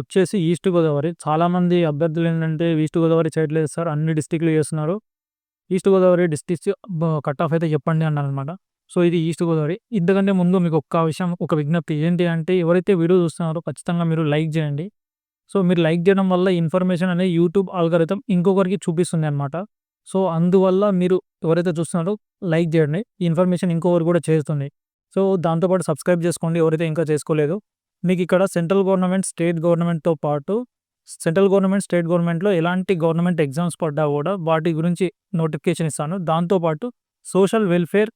వచ్చేసి ఈస్ట్ గోదావరి. చాలామంది అభ్యర్థులు ఏంటంటే ఈస్ట్ గోదావరి చేయట్లేదు సార్. అన్ని డిస్టిక్లు చేస్తున్నారు. East Godavari districts cut off అయితే చెప్పండి అన్నారనమాట సో ఇది ఈస్ట్ గోదావరి. ఇంతకంటే ముందు మీకు ఒక్క విషయం ఒక విజ్ఞప్తి. ఏంటి అంటే ఎవరైతే వీడియో చూస్తున్నారో ఖచ్చితంగా మీరు లైక్ చేయండి. సో మీరు లైక్ చేయడం వల్ల ఇన్ఫర్మేషన్ అనేది యూట్యూబ్ ఆల్గరిథం ఇంకొకరికి చూపిస్తుంది అనమాట సో అందువల్ల మీరు ఎవరైతే చూస్తున్నారో లైక్ చేయండి. ఇన్ఫర్మేషన్ ఇంకొకరు కూడా చేస్తుంది సో దాంతోపాటు సబ్స్క్రైబ్ చేసుకోండి. ఎవరైతే ఇంకా చేసుకోలేదు మీకు ఇక్కడ సెంట్రల్ గవర్నమెంట్ స్టేట్ గవర్నమెంట్తో పాటు సెంట్రల్ గవర్నమెంట్ స్టేట్ గవర్నమెంట్లో ఎలాంటి గవర్నమెంట్ ఎగ్జామ్స్ పడ్డా కూడా వాటి గురించి నోటిఫికేషన్ ఇస్తాను. దాంతోపాటు సోషల్ వెల్ఫేర్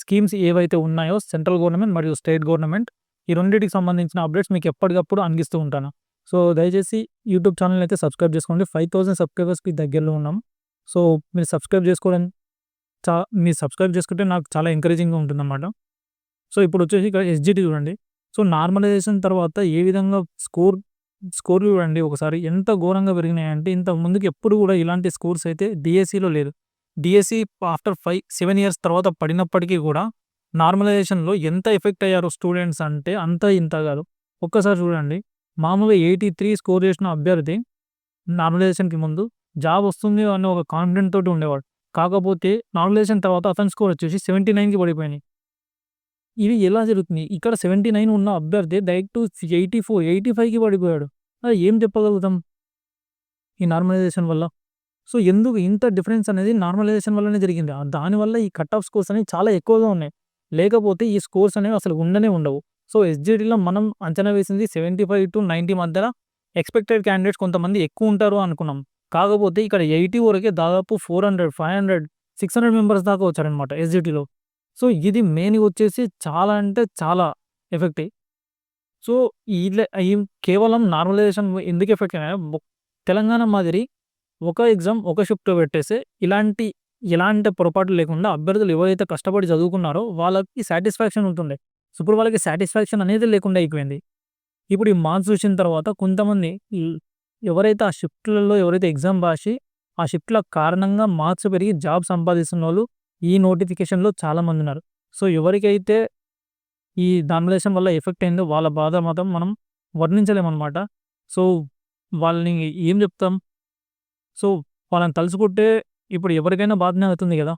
స్కీమ్స్ ఏవైతే ఉన్నాయో సెంట్రల్ గవర్నమెంట్ మరియు స్టేట్ గవర్నమెంట్ ఈ రెండింటికి సంబంధించిన అప్డేట్స్ మీకు ఎప్పటికప్పుడు అందిస్తూ ఉంటాను. సో దయచేసి యూట్యూబ్ ఛానల్ అయితే సబ్స్క్రైబ్ చేసుకోండి. ఫైవ్ థౌసండ్ సబ్స్క్రైబర్స్కి దగ్గరలో ఉన్నాం. సో మీరు సబ్స్క్రైబ్ చేసుకోవడం చా మీరు సబ్స్క్రైబ్ చేసుకుంటే నాకు చాలా ఎంకరేజింగ్గా ఉంటుందన్నమాట. సో ఇప్పుడు వచ్చేసి ఇక్కడ ఎస్జిటి చూడండి. సో నార్మలైజేషన్ తర్వాత ఏ విధంగా స్కోర్ స్కోర్ చూడండి ఒకసారి ఎంత ఘోరంగా పెరిగినాయంటే ఇంత ముందుకు ఎప్పుడు కూడా ఇలాంటి స్కోర్స్ అయితే డిఎస్సిలో లేదు. DSC after five seven years తర్వాత పడినప్పటికీ కూడా నార్మలైజేషన్లో ఎంత ఎఫెక్ట్ అయ్యారో స్టూడెంట్స్ అంటే అంత ఇంత కాదు. ఒక్కసారి చూడండి. మామూలుగా ఎయిటీ త్రీ స్కోర్ చేసిన అభ్యర్థి నార్మలైజేషన్కి ముందు జాబ్ వస్తుంది అనే ఒక కాన్ఫిడెంట్ తోటి ఉండేవాడు. కాకపోతే నార్మలైజేషన్ తర్వాత అతని స్కోర్ వచ్చేసి సెవెంటీ నైన్కి పడిపోయినాయి. ఇది ఎలా జరుగుతుంది ఇక్కడ సెవెంటీ నైన్ ఉన్న అభ్యర్థి డైరెక్ట్ ఎయిటీ ఫోర్ ఎయిటీ ఫైవ్కి పడిపోయాడు. అది ఏం చెప్పగలుగుతాం? ఈ నార్మలైజేషన్ వల్ల. సో ఎందుకు ఇంత డిఫరెన్స్ అనేది నార్మలైజేషన్ వల్లనే జరిగింది? దానివల్ల ఈ కట్ ఆఫ్ స్కోర్స్ అనేవి చాలా ఎక్కువగా ఉన్నాయి. లేకపోతే ఈ స్కోర్స్ అనేవి అసలు ఉండనే ఉండవు. సో ఎస్జీడీలో మనం అంచనా వేసింది సెవెంటీ ఫైవ్ టు నైంటీ మధ్యలో ఎక్స్పెక్టెడ్ క్యాండిడేట్స్ కొంతమంది ఎక్కువ ఉంటారు అనుకున్నాం. కాకపోతే ఇక్కడ ఎయిటీ వరకే దాదాపు four hundred five hundred six hundred members దాకా వచ్చారనమాట ఎస్జిటిలో సో ఇది మెయిన్ వచ్చేసి చాలా అంటే చాలా ఎఫెక్ట్. సో ఈ కేవలం నార్మలైజేషన్ ఎందుకు ఎఫెక్ట్ తెలంగాణ మాదిరి ఒక ఎగ్జామ్ ఒక షిఫ్ట్ పెట్టేస్తే ఇలాంటి ఎలాంటి పొరపాటు లేకుండా అభ్యర్థులు ఎవరైతే కష్టపడి చదువుకున్నారో వాళ్ళకి సాటిస్ఫాక్షన్ ఉంటుండే సో ఇప్పుడు వాళ్ళకి సాటిస్ఫాక్షన్ అనేది లేకుండా అయిపోయింది. ఇప్పుడు ఈ మార్క్స్ చూసిన తర్వాత కొంతమంది ఎవరైతే ఆ షిఫ్ట్లలో ఎవరైతే ఎగ్జామ్ రాసి ఆ షిఫ్ట్ల కారణంగా మార్క్స్ పెరిగి జాబ్ సంపాదిస్తున్న వాళ్ళు ఈ నోటిఫికేషన్లో చాలామంది ఉన్నారు సో ఎవరికైతే ఈ నామినేషన్ వల్ల ఎఫెక్ట్ అయిందో వాళ్ళ బాధ మాత్రం మనం వర్ణించలేమన్నమాట. సో వాళ్ళని ఏం చెప్తాం? సో వాళ్ళని తలుచుకుంటే ఇప్పుడు ఎవరికైనా బాధనే అవుతుంది కదా.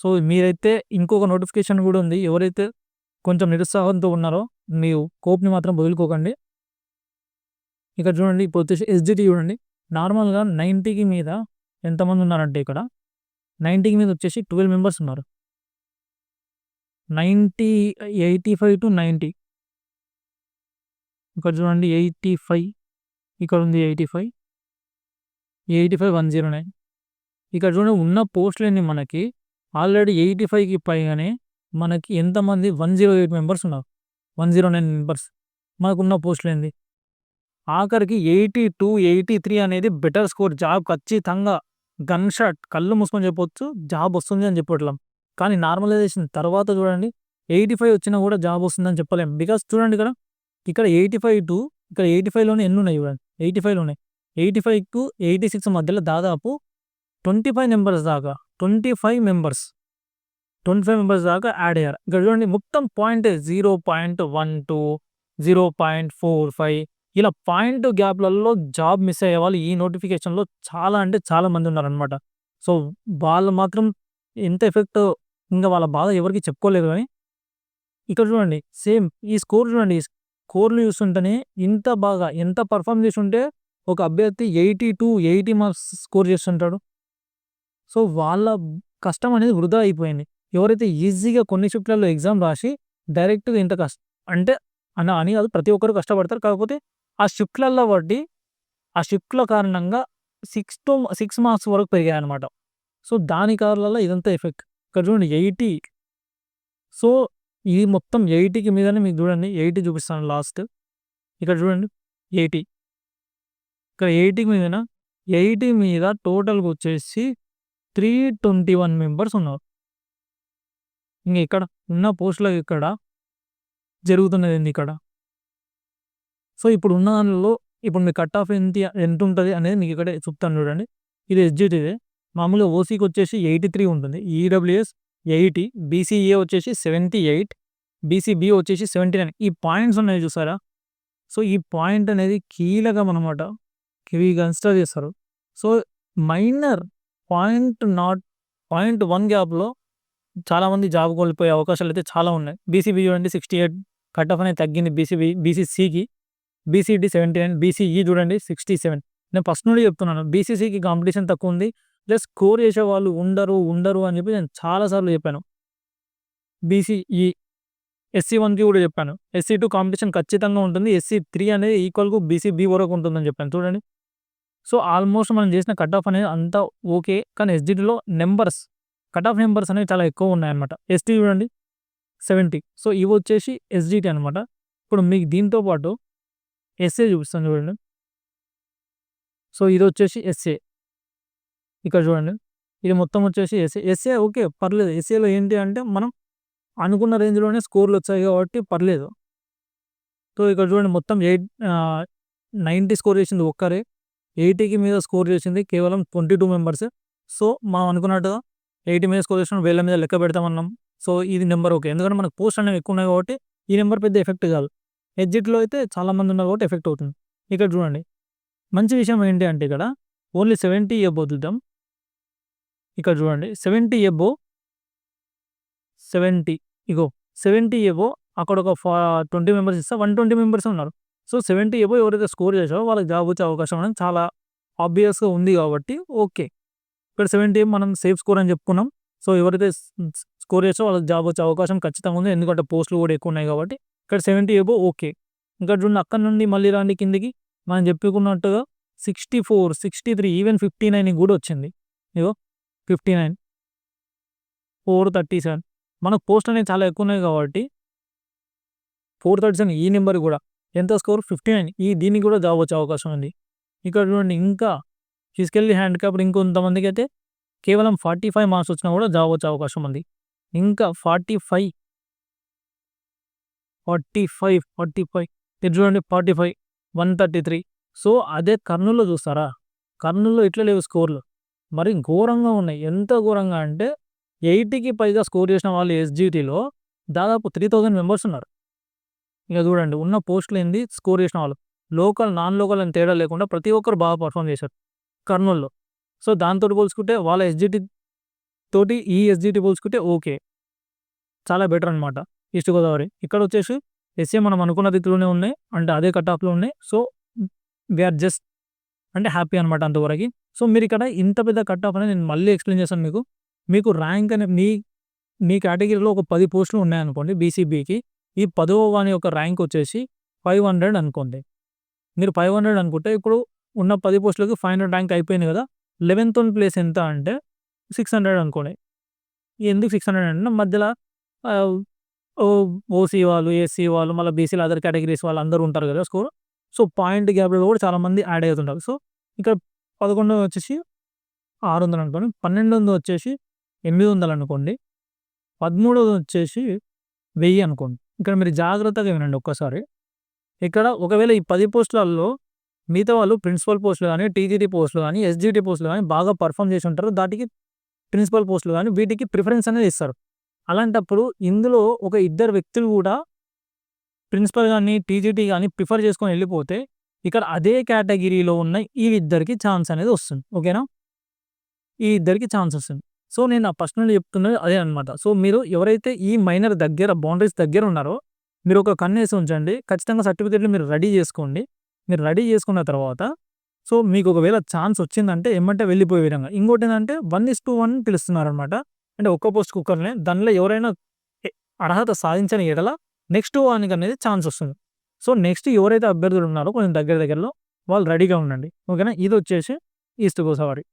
సో మీరైతే ఇంకొక నోటిఫికేషన్ కూడా ఉంది. ఎవరైతే కొంచెం నిరుత్సాహంతో ఉన్నారో మీరు కోప్ని మాత్రం వదులుకోకండి. ఇక్కడ చూడండి ఇప్పుడు వచ్చేసి ఎస్జిటి చూడండి. నార్మల్గా నైంటీకి మీద ఎంతమంది ఉన్నారంటే ఇక్కడ? నైంటీకి మీద వచ్చేసి ట్వెల్వ్ మెంబర్స్ ఉన్నారు. Ninety eighty five to ninety. ఇక్కడ చూడండి ఎయిటీ ఫైవ్. ఇక్కడ ఉంది eighty five. Eighty five one zero nine. ఇక్కడ చూడండి ఉన్న పోస్టులన్నీ మనకి ఆల్రెడీ ఎయిటీ ఫైవ్కి పైగానే మనకి ఎంతమంది వన్ జీరో ఎయిట్ మెంబర్స్ ఉన్నారు. One zero nine members. మనకున్న పోస్టులు ఏంది? ఆఖరికి ఎయిటీ టూ ఎయిటీ త్రీ అనేది బెటర్ స్కోర్. జాబ్ ఖచ్చితంగా గన్ షాట్ కళ్ళు మూసుకొని చెప్పొచ్చు జాబ్ వస్తుంది అని చెప్పట్లేం. కానీ నార్మలైజేషన్ తర్వాత చూడండి ఎయిటీ ఫైవ్ వచ్చినా కూడా జాబ్ వస్తుందని చెప్పలేం. బికాస్ చూడండి ఇక్కడ ఇక్కడ ఎయిటీ ఫైవ్ టు ఇక్కడ ఎయిటీ ఫైవ్లోనే ఎన్ని ఉన్నాయి చూడండి? ఎయిటీ ఫైవ్లో ఉన్నాయి eighty five to eighty six మధ్యలో దాదాపు ట్వంటీ ఫైవ్ మెంబర్స్ దాకా twenty five members twenty five members దాకా యాడ్ అయ్యారు. ఇక్కడ చూడండి మొత్తం point zero point one two zero point four five ఇలా పాయింట్ గ్యాప్లలో జాబ్ మిస్ అయ్యే వాళ్ళు ఈ నోటిఫికేషన్లో చాలా అంటే చాలా మంది ఉన్నారనమాట సో వాళ్ళు మాత్రం ఎంత ఎఫెక్ట్ ఇంకా వాళ్ళ బాధ ఎవరికి చెప్పుకోలేదు కానీ ఇక్కడ చూడండి సేమ్ ఈ స్కోర్ చూడండి స్కోర్లు చూస్తుంటేనే ఇంత బాగా ఎంత పర్ఫామ్ చేస్తుంటే ఒక అభ్యర్థి eighty two eighty marks score చేస్తుంటాడు. సో వాళ్ళ కష్టం అనేది వృధా అయిపోయింది. ఎవరైతే ఈజీగా కొన్ని షిఫ్ట్లలో ఎగ్జామ్ రాసి డైరెక్ట్గా ఇంత కష్టం అంటే అన్న అని కాదు ప్రతి ఒక్కరు కష్టపడతారు. కాకపోతే ఆ షిఫ్ట్లలో పడి ఆ షిఫ్ట్ల కారణంగా సిక్స్ టు సిక్స్ మార్క్స్ వరకు పెరిగాయి అనమాట సో దాని కారణాల ఇదంతా ఎఫెక్ట్. ఇక్కడ చూడండి ఎయిటీ. సో ఇది మొత్తం ఎయిటీకి మీదనే మీకు చూడండి. ఎయిటీ చూపిస్తాను లాస్ట్. ఇక్కడ చూడండి ఎయిటీ. ఇక్కడ ఎయిటీకి మీద ఎయిటీ మీద టోటల్గా వచ్చేసి త్రీ ట్వంటీ వన్ మెంబర్స్ ఉన్నారు. ఇంక ఇక్కడ ఉన్న పోస్టులకు ఇక్కడ జరుగుతున్నది ఇక్కడ? సో ఇప్పుడు ఉన్న దానిలో ఇప్పుడు మీ కట్ ఆఫ్ ఎంత ఎంత ఉంటుంది అనేది మీకు ఇక్కడ చెప్తాను చూడండి. ఇది ఎస్జిటిదే మామూలుగా ఓసీకి వచ్చేసి ఎయిటీ త్రీ ఉంటుంది. ఈడబ్ల్యూఎస్ ఎయిటీ బీసీఏ వచ్చేసి సెవెంటీ ఎయిట్ బీసీబీ వచ్చేసి సెవెంటీ నైన్. ఈ పాయింట్స్ ఉన్నాయి చూసారా? సో ఈ పాయింట్ అనేది కీలకం అనమాట ఇవి కన్సిడర్ చేస్తారు. So minor point not point one గ్యాప్లో చాలామంది జాబ్ కోల్పోయే అవకాశాలు అయితే చాలా ఉన్నాయి. బీసీబీ చూడండి సిక్స్టీ ఎయిట్ కట్ ఆఫ్ అనేది తగ్గింది బీసీబీ బీసీసీకి బీసీడీ సెవెంటీ నైన్ బీసీఈ చూడండి సిక్స్టీ సెవెన్ నేను ఫస్ట్ నుండి చెప్తున్నాను బీసీసీకి కాంపిటీషన్ తక్కువ ఉంది. ప్లస్ స్కోర్ చేసే వాళ్ళు ఉండరు ఉండరు అని చెప్పి నేను చాలాసార్లు చెప్పాను. బీసీఈ ఎస్సీ వన్కి కూడా చెప్పాను. ఎస్సీ టూ కాంపిటీషన్ ఖచ్చితంగా ఉంటుంది. ఎస్సీ త్రీ అనేది ఈక్వల్కు బీసీ బీ వరకు ఉంటుందని చెప్పాను. చూడండి. సో ఆల్మోస్ట్ మనం చేసిన కట్ ఆఫ్ అనేది అంతా ఓకే కానీ ఎస్డిటీలో నెంబర్స్ కట్ ఆఫ్ నెంబర్స్ అనేవి చాలా ఎక్కువ ఉన్నాయన్నమాట. ఎస్టీ చూడండి సెవెంటీ సో ఇవి వచ్చేసి ఎస్డిటీ అనమాట ఇప్పుడు మీకు దీంతో పాటు ఎస్ఏ చూపిస్తాను చూడండి. సో ఇది వచ్చేసి ఎస్ఏ ఇక్కడ చూడండి. ఇది మొత్తం వచ్చేసి ఎస్ఏ ఎస్ఏ ఓకే పర్లేదు. ఎస్ఏలో ఏంటి అంటే మనం అనుకున్న రేంజ్లోనే స్కోర్లు వచ్చాయి కాబట్టి పర్లేదు. సో ఇక్కడ చూడండి మొత్తం ఎయిట్ నైంటీ స్కోర్ చేసింది ఒక్కరే. ఎయిటీకి మీద స్కోర్ చేసింది కేవలం ట్వంటీ టూ మెంబర్స్. సో మనం అనుకున్నట్టుగా ఎయిటీ మీద స్కోర్ చేసిన వేల మీద లెక్క పెడతామన్నాం. సో ఇది నెంబర్ ఓకే. ఎందుకంటే మనకు పోస్ట్ అనేవి ఎక్కువ ఉన్నాయి కాబట్టి ఈ నెంబర్ పెద్ద ఎఫెక్ట్ కాదు. ఎగ్జిట్లో అయితే చాలామంది ఉన్నారు కాబట్టి ఎఫెక్ట్ అవుతుంది. ఇక్కడ చూడండి. మంచి విషయం ఏంటి అంటే ఇక్కడ ఓన్లీ సెవెంటీ ఎబో చూద్దాం. ఇక్కడ చూడండి. Seventy above seventy. ఇగో సెవెంటీ ఎబో అక్కడ ఒక ఫా ట్వంటీ మెంబర్స్ ఇస్తా వన్ ట్వంటీ మెంబర్స్ ఉన్నారు. సో సెవెంటీ ఎబో ఎవరైతే స్కోర్ చేశారో వాళ్ళకి జాబ్ వచ్చే అవకాశం అనేది చాలా ఆబ్వియస్గా ఉంది కాబట్టి ఓకే. ఇక్కడ సెవెంటీ మనం సేఫ్ స్కోర్ అని చెప్పుకున్నాం. సో ఎవరైతే స్కోర్ చేస్తారో వాళ్ళకి జాబ్ వచ్చే అవకాశం ఖచ్చితంగా ఉంది. ఎందుకంటే పోస్టులు కూడా ఎక్కువ ఉన్నాయి కాబట్టి ఇక్కడ సెవెంటీ ఎబో ఓకే. ఇంకా చూడండి అక్కడ నుండి మళ్ళీ రాండి కిందికి. మనం చెప్పుకున్నట్టుగా sixty four sixty three even fifty nine కూడా వచ్చింది. ఇగో fifty nine. Four thirty seven. మనకు పోస్ట్ అనేది చాలా ఎక్కువ ఉన్నాయి కాబట్టి ఫోర్ థర్టీ సెవెన్ ఈ నెంబర్ కూడా. ఎంత స్కోర్? Fifty nine. ఈ దీనికి కూడా జాబ్ వచ్చే అవకాశం ఉంది. ఇక్కడ చూడండి ఇంకా తీసుకెళ్ళి హ్యాండ్ క్యాప్ ఇంకొంతమందికి అయితే కేవలం ఫార్టీ ఫైవ్ మార్క్స్ వచ్చినా కూడా జాబ్ వచ్చే అవకాశం ఉంది. ఇంకా forty five forty five forty five ఇది చూడండి forty five one thirty three. So అదే కర్నూలులో చూస్తారా? కర్నూలులో ఇట్లా లేవు స్కోర్లు. మరి ఘోరంగా ఉన్నాయి. ఎంత ఘోరంగా అంటే ఎయిటీకి పైగా స్కోర్ చేసిన వాళ్ళు ఎస్జిటిలో దాదాపు త్రీ థౌజండ్ మెంబర్స్ ఉన్నారు. ఇక చూడండి ఉన్న పోస్టులు ఏంది? స్కోర్ చేసిన వాళ్ళు. లోకల్ నాన్ లోకల్ అని తేడా లేకుండా ప్రతి ఒక్కరు బాగా పర్ఫామ్ చేశారు కర్నూలులో. సో దాంతో పోల్చుకుంటే వాళ్ళ ఎస్జిటి తోటి ఈ ఎస్జిటి పోల్చుకుంటే ఓకే. చాలా బెటర్ అనమాట ఈస్ట్ గోదావరి. ఇక్కడ వచ్చేసి ఎస్ఏ మనం అనుకున్న రీతిలోనే ఉన్నాయి. అంటే అదే కట్ ఆఫ్లో ఉన్నాయి. సో వీఆర్ జస్ట్ అంటే హ్యాపీ అనమాట అంతవరకు. సో మీరు ఇక్కడ ఇంత పెద్ద కట్ ఆఫ్ అనేది నేను మళ్ళీ ఎక్స్ప్లెయిన్ చేస్తాను మీకు. మీకు ర్యాంక్ అనే మీ మీ కేటగిరీలో ఒక పది పోస్టులు ఉన్నాయనుకోండి బీసీబీకి. ఈ పదవ వాని యొక్క ర్యాంక్ వచ్చేసి ఫైవ్ హండ్రెడ్ అనుకోండి. మీరు ఫైవ్ హండ్రెడ్ అనుకుంటే ఇప్పుడు ఉన్న పది పోస్టులకి ఫైవ్ హండ్రెడ్ ర్యాంక్ అయిపోయింది కదా. లెవెన్త్ ప్లేస్ ఎంత అంటే సిక్స్ హండ్రెడ్ అనుకోండి. ఎందుకు సిక్స్ హండ్రెడ్ అంటే మధ్యలో ఓసీ వాళ్ళు ఏసీ వాళ్ళు మళ్ళీ బీసీలు అదర్ కేటగిరీస్ వాళ్ళు అందరూ ఉంటారు కదా స్కోర్. సో పాయింట్ గ్యాప్లో కూడా చాలామంది యాడ్ అవుతుంటారు. సో ఇక్కడ పదకొండవ వచ్చేసి ఆరు వందలు అనుకోండి పన్నెండు వందలు వచ్చేసి ఎనిమిది వందలు అనుకోండి పదమూడవది వచ్చేసి వెయ్యి అనుకోండి. ఇక్కడ మీరు జాగ్రత్తగా వినండి ఒక్కసారి. ఇక్కడ ఒకవేళ ఈ పది పోస్టులలో మిగతా వాళ్ళు ప్రిన్సిపల్ పోస్టులు కానీ టీజీటీ పోస్టులు కానీ ఎస్జిటి పోస్టులు కానీ బాగా పర్ఫామ్ చేసి ఉంటారు దాటికి ప్రిన్సిపల్ పోస్టులు కానీ వీటికి ప్రిఫరెన్స్ అనేది ఇస్తారు. అలాంటప్పుడు ఇందులో ఒక ఇద్దరు వ్యక్తులు కూడా ప్రిన్సిపల్ కానీ టీజీటీ కానీ ప్రిఫర్ చేసుకొని వెళ్ళిపోతే ఇక్కడ అదే కేటగిరీలో ఉన్న ఈ ఇద్దరికి ఛాన్స్ అనేది వస్తుంది. ఓకేనా? ఈ ఇద్దరికి ఛాన్స్ వస్తుంది. సో నేను ఆ పర్సనల్ చెప్తున్నది అదే అనమాట సో మీరు ఎవరైతే ఈ మైనర్ దగ్గర బౌండరీస్ దగ్గర ఉన్నారో మీరు ఒక కన్నేసి ఉంచండి. ఖచ్చితంగా సర్టిఫికేట్లు మీరు రెడీ చేసుకోండి. మీరు రెడీ చేసుకున్న తర్వాత సో మీకు ఒకవేళ ఛాన్స్ వచ్చిందంటే ఏమంటే వెళ్ళిపోయే విధంగా. ఇంకోటి ఏంటంటే వన్ ఇస్ టూ వన్ పిలుస్తున్నారు అనమాట అంటే ఒక్క పోస్ట్ కుక్కర్నే దానిలో ఎవరైనా అర్హత సాధించని ఎడల నెక్స్ట్ వానికి అనేది ఛాన్స్ వస్తుంది. సో నెక్స్ట్ ఎవరైతే అభ్యర్థులు ఉన్నారో కొంచెం దగ్గర దగ్గరలో వాళ్ళు రెడీగా ఉండండి. ఓకేనా? ఇది వచ్చేసి ఈస్ట్ గోదావరి.